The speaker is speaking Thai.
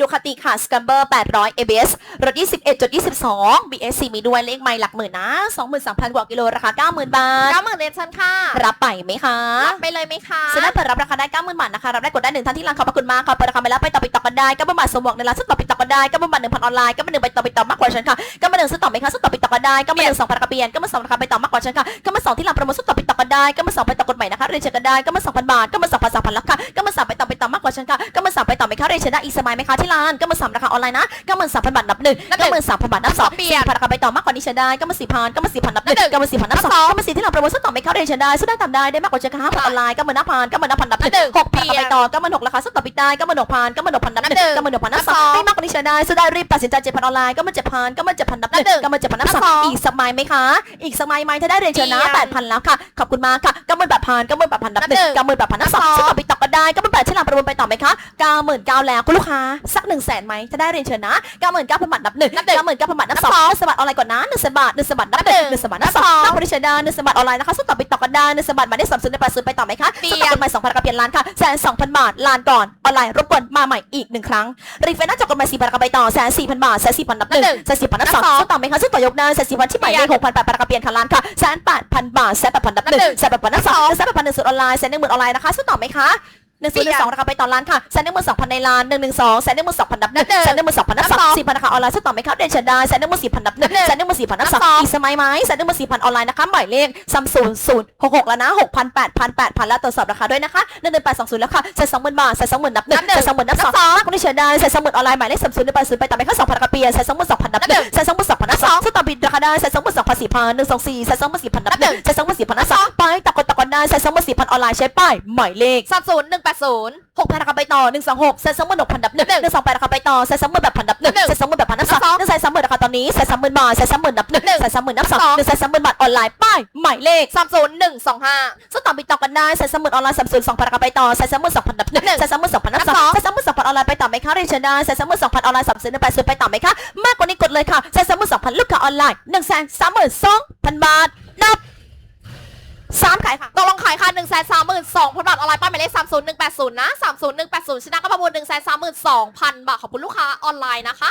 ดูคติค่ะสกัมเบอร์800 ABS รถ 21.22 BSC มีด้วยเลขไม่หลักหมื่นนะ 23,000กว่ากิโลราคา 90,000 บาทเก้าหมื่นเรียนเชิญค่ะ รับไปไหมคะ รับไปเลยไหมคะซื้อได้เปิดรับราคาได้ 90,000 บาทนะคะ รับได้กดได้หนึ่งท่านที่ร้านขอบพระคุณมากค่ะเปิดราคาไปแล้วไปต่อไปต่อกันได้ก็ประมาณสมหวังในร้านซื้อต่อไปต่อกันได้ก็ประมาณ1,000ออนไลน์ก็ประมาณหนึ่งไปต่อไปต่อมากกว่าฉันค่ะก็ประมาณหนึ่งซื้อต่อไหมคะซื้อต่อไปต่อกันได้ก็ประมาณหนึ่งสองพันราคาเปลี่ยนก็ประมาณสองราคาไปต่อมากกว่าฉันค่ะก็ประมาณสองที่ร้านโปรโมชั่นซื้อต่อไปต่อกันได้ก็ประมาณสองไปต่อกฎใหม่นะคะเรียนเชิญกันได้ก็ประมาณสองพันบาทก็ประมาณสองพันสามพันแล้วค่ะก็ประมาณสามไปต่อไปต่อมากกว่าฉันค่ะก็ประมาณสามไปต่อไหมคะเรียนเชิญได้อีกสมัยไหมคะที่ร้านก็ประมาณสามราคาออนไลน์นะก็ประมาณสามพันบาทนับหนึ่งก็ประมาณสามพันบาทนับสองสี่พันราคาไปต่อมากกว่านี้ฉันได้ก็ประมาณสี่พันก็ประมาณสี่พันนับหนึ่งก็ประมาณสี่พันนับสองก็ประมาณสี่ที่ร้านโปรโมชั่นต่อไหมคะเรียนเชิญได้ซื้อได้ตามได้ได้มากกว่าฉันค่ะห้าพันออนไลน์ก็ประมาณห้าพันก็ประมาณห้าพันนับหนึ่งหกพันราคาไปต่อก็ประมาณหกราคาซื้อต่อไปได้ก็ประมาณหกพันก็ประมาณหกพันนับหนึ่งก็ประมาณหกพันนับสองให้มากกว่านี้ฉันได้ซื้อได้รีบตัดสินใจเจ็ดพันออนไลน์ก็ประมาณเจ็ดพันก็ประมาณเจ็ดพันนับหนึ่งก็ประมาณเจ็ดพันนับสองอีกสมัยไหมคะอีกสมัยไหมถ้าได้เรียนเชิญนะแปดพันแล้วค่ะขอบคุณมากค่ะก็หมื่นแปดพันก็หมื่นแปดพันนับหนึ่งก็หมื่นแปดพันนับสองซื้อต่อไปต่อก็ได้ก็ ระมูลไปต่อไหมคะเก้าหมื่นเก้าแล้วคุณลูกค้าสักหนึ่งแสนไหมถ้าได้เรียนเชิญนะเก้าหมื่นเก้าพันบาทนับหนึ่งเก้าหมื่นเก้าพันบาทนับสองหนึ่งสบัดออนไลน์ก่อนนะหนึ่งสบัดหนึ่งสบัดนับหนึ่งหนึ่งสบัดนับสองนับผลิตเชิญได้หนึ่งสบัดออนไลน์นะคะซื้อต่อไปต่อกันได้หนึ่งสบัดมาได้สามซื้อในแปดซื้อไปต่อไหมคะซื้อต่อกันใหม่สองพันกระเปลี่ยนล้านค่ะแสนสองพันบาทล้านก่อนออนไลน์รบกวนมาใหม่อีกหนึ่งครั้งรีเฟรนหน้าจอกกันใหม่สี่พันกระไปต่อแสนสี่พันบาทแสนสี่พันนับหนึ่งแสนสี่พันนับสองซื้อต่อไหมคะซื้อต่อยกได้แสนสี่พันที่ใหม่เลขหกพันแปดพันกระเปลี่ยนค่ะล้านค่ะแสนแปดพันบาทแสนแปดพันนับหนึ่งแสนแปดพันนับสองแสนแปดพันหนึ่งสุดออนไลน์แสนหนึ่งหมื่นออนไลน์นะคะซื้อต่อไหมคะ หนึ่งศูนย์หนึ่งสองราคาไปต่อล้านค่ะแสนหนึ่งหมื่นสองพันในล้านหนึ่งหนึ่งสองแสนหนึ่งหมื่นสองพันนับหนึ่งแสนหนึ่งหมื่นสองพันนับสอง สี่พันราคาออนไลน์ซื้อต่อไหมคะเดนเชนได้แสนหนึ่งหมื่นสี่พันนับหนึ่งแสนหนึ่งหมื่นสี่พันนับสองอีกสมัยไหมแสนหนึ่งหมื่นสี่พันออนไลน์นะคะหมายเลขซัมศูนย์ศูนย์หกหกแล้วนะหกพันแปดพันแปดพันแล้วตรวจสอบราคาด้วยนะคะหนึ่งหนึ่งแปดสองศูนย์แล้วค่ะแสนสองหมื่นบาทแสนสองหมื่นนับหนึ่งแสนสองหมื่นนับสองคนที่เชิญได้แสนสองหมื่นออนไลน์หมายเลขสามศูนย์หนึ่งแปดศูนย์ไปต่อไหมคะสองพันราคาเปลี่ยนแสนสองหมื่นสองพันนับหนึ่งแสนสองหมื่นสองพันนับสองซื้อต่อบิดราคาได้แสนสองหมื่นสองพันสี่พันหนึ่งสองสี่แสนสองหมื่นสี่พันนับหนึ่งแสนสองหมื่นสี่พันนับสองไปตะกอนตะกอนได้แสนสองหมื่นสี่พันออนไลน์ใช้ป้ายหมายเลขสัดศูนย์หนึ่งแปดศูนย์หกพันราคาไปต่อหนึ่งสองหกเซ็นสองหมื่นหกพันดับหนึ่งหนึ่งสองแปดราคาไปต่อเซ็นสองหมื่นแบบพันดับหนึ่งเซ็นสองหมื่นแบบพันนับสองหนึ่งแสนสามหมื่นราคาตอนนี้เซ็นสามหมื่นบาทเซ็นสามหมื่นดับหนึ่งเซ็นสามหมื่นนับสองหนึ่งแสนสามหมื่นบาทออนไลน์ป้ายหมายเลขสามศูนย์หนึ่งสองห้าสต่อบิดต่อกันได้เซ็นสามหมื่นออนไลน์สามศูนย์สองพันราคาไปต่อเซ็นสามหมื่นสองพันดับหนึ่งเซ็นสามหมื่นสองพันนับสองเซ็นสามหมื่นสองพันออนไลน์ไปต่อไหมคะเรียนเชิญได้เซ็นสามหมื่นสองพันออนไลน์สามสิบแปดสิบไปต่อไหมคะมากกว่านี้กดเลยค่ะเซ็นสามหมื่นสองพันลูกค้าออนไลน์หนึ่งแสนสามหมื่นสองพันบาทนับสามขายค่ะ ตกลงขายค่ะห นึ่งแสนสามหมื่นสองพันบาทออนไลน์ป้ายหมายเลขสามศูนย์หนึ่งแปดศูนย์นะสามศูนย์หนึ่งแปดศูนย์ชนะก็ประมูลหนึ่งแสนสามหมื่นสองพันบาทขอบคุณลูกค้าออนไลน์นะคะ